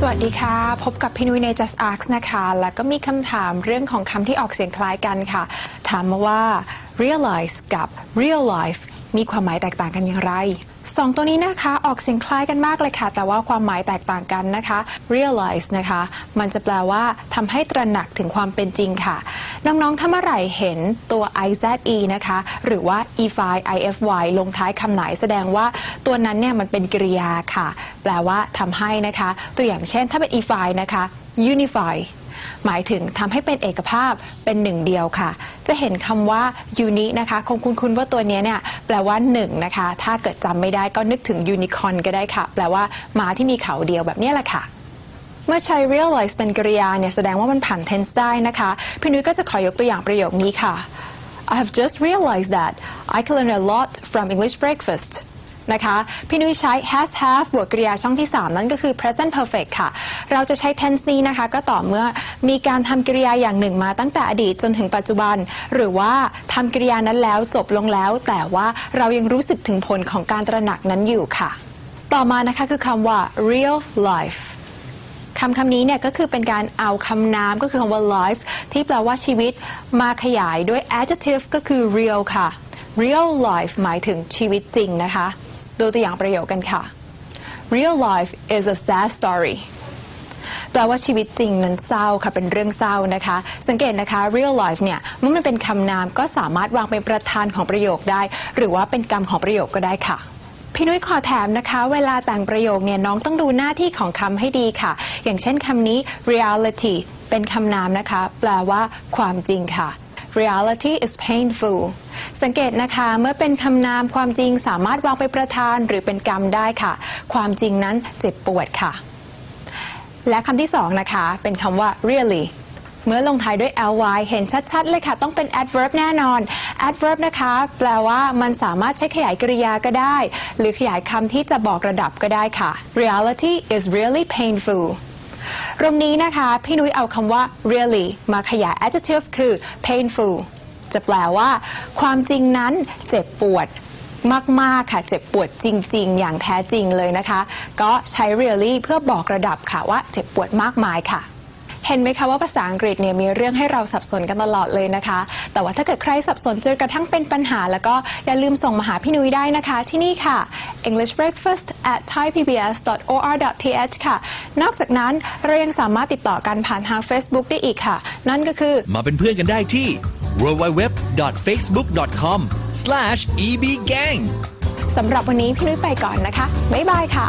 สวัสดีค่ะ พบกับพี่นุ้ยใน Just Ask นะคะ แล้วก็มีคำถามเรื่องของคำที่ออกเสียงคล้ายกันค่ะ ถามมาว่า realize กับ real life มีความหมายแตกต่างกันอย่างไรสองตัวนี้นะคะออกเสียงคล้ายกันมากเลยค่ะ แต่ว่าความหมายแตกต่างกันนะคะ realize นะคะ มันจะแปลว่าทำให้ตระหนักถึงความเป็นจริงค่ะ น้องๆถ้าเมื่อไหร่เห็นตัว ize นะคะ หรือว่า efy ify ลงท้ายคำไหนแสดงว่าตัวนั้นเนี่ยมันเป็นกริยาค่ะ แปลว่าทำให้นะคะ ตัวอย่างเช่นถ้าเป็น efy นะคะ unify หมายถึงทำให้เป็นเอกภาพเป็นหนึ่งเดียวค่ะ จะเห็นคำว่า uni นะคะคงคุ้นๆว่าตัวนี้เนี่ยแปลว่าหนึ่งนะคะ ถ้าเกิดจำไม่ได้ก็นึกถึง unicorn ก็ได้ค่ะ แปลว่าม้าที่มีเขาเดียวแบบนี้แหละค่ะ เมื่อใช้ realize เป็นกริยาเนี่ยแสดงว่ามันผ่าน tense ได้นะคะ พี่นุ้ยก็จะขอยกตัวอย่างประโยคนี้ค่ะ I have just realized that I can learn a lot from English breakfast นะคะ พี่นุ้ยใช้ has have บวกกริยาช่องที่ 3 นั่นก็คือ present perfect ค่ะ เราจะใช้ tense นี้นะคะ ก็ต่อเมื่อมีการทำกริยาอย่างหนึ่งมาตั้งแต่อดีตจนถึงปัจจุบัน หรือว่าทำกริยานั้นแล้วจบลงแล้ว แต่ว่าเรายังรู้สึกถึงผลของการตระหนักนั้นอยู่ค่ะ ต่อมานะคะคือคำว่า real life คำคำนี้เนี่ยก็คือเป็นการเอาคำนามก็คือคำว่า life ที่แปลว่าชีวิตมาขยายด้วย adjective ก็คือ real ค่ะ real life หมายถึงชีวิตจริงนะคะ ดูตัวอย่างประโยคกันค่ะ real life is a sad story แปลว่าชีวิตจริงนั้นเศร้าค่ะเป็นเรื่องเศร้านะคะ สังเกตนะคะ real life เนี่ยเมื่อมันเป็นคำนามก็สามารถวางเป็นประธานของประโยคได้ หรือว่าเป็นกรรมของประโยคก็ได้ค่ะ พี่นุ้ยขอแถมนะคะ เวลาแต่งประโยคเนี่ยน้องต้องดูหน้าที่ของคำให้ดีค่ะ อย่างเช่นคำนี้ reality เป็นคำนามนะคะ แปลว่าความจริงค่ะ reality is painful สังเกตนะคะเมื่อเป็นคำนามความจริงสามารถวางไปประธานหรือเป็นกรรมได้ค่ะ ความจริงนั้นเจ็บปวดค่ะ และคำที่สองนะคะ เป็นคำว่า really เมื่อลงท้ายด้วย ly เห็นชัด ๆ เลยค่ะ ต้องเป็น adverb แน่นอน adverb นะคะ แปลว่ามันสามารถใช้ขยายกริยาก็ได้ หรือขยายคำที่จะบอกระดับก็ได้ค่ะ reality is really painful ตรงนี้นะคะ พี่นุ้ยเอาคำว่า really มาขยาย adjective คือ painful จะแปลว่า ความจริงนั้นเจ็บปวดมาก ๆ ค่ะ เจ็บปวดจริง ๆ อย่างแท้จริงเลยนะคะ ก็ใช้ really เพื่อบอกระดับค่ะว่าเจ็บปวดมากมายค่ะ เห็นไหมคะว่าภาษาอังกฤษเนี่ยมีเรื่องให้เราสับสนกันตลอดเลยนะคะ แต่ว่าถ้าเกิดใครสับสนจนกระทั่งเป็นปัญหา แล้วก็อย่าลืมส่งมาหาพี่นุ้ยได้นะคะ ที่นี่ค่ะ English Breakfast at thaipbs.or.th ค่ะ นอกจากนั้นเรายังสามารถติดต่อกันผ่านทาง Facebook ได้อีกค่ะ นั่นก็คือ มาเป็นเพื่อนกันได้ที่ www.facebook.com/ebgang สำหรับวันนี้พี่นุ้ยไปก่อนนะคะ บ๊ายบายค่ะ